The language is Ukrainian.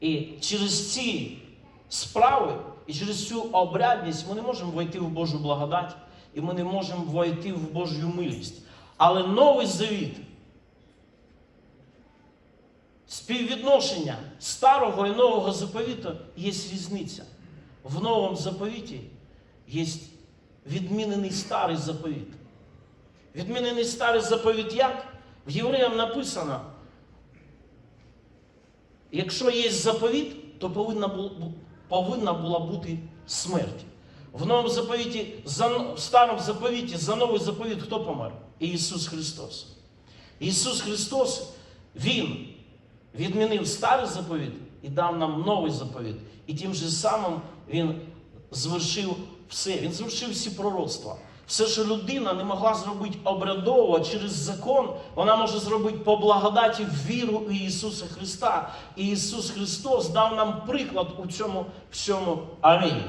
І через ці справи і через цю обрядність ми не можемо войти в Божу благодать, і ми не можемо войти в Божу милість. Але новий завіт, співвідношення старого і нового заповіту є різниця. В новому заповіті є відмінений старий заповіт. Відмінений старий заповіт як? В Євреям написано, якщо є заповіт, то повинна, бу- бу- повинна була бути смерть. В новому заповіті, в старому заповіті, за новий заповіт хто помер? Ісус Христос. Ісус Христос, Він відмінив старий заповіт і дав нам новий заповіт. І тим же самим Він звершив все. Він звершив всі пророцтва. Все, що людина не могла зробити обрядово через закон, вона може зробити по благодаті віру Ісуса Христа. І Ісус Христос дав нам приклад у цьому всьому. Амінь.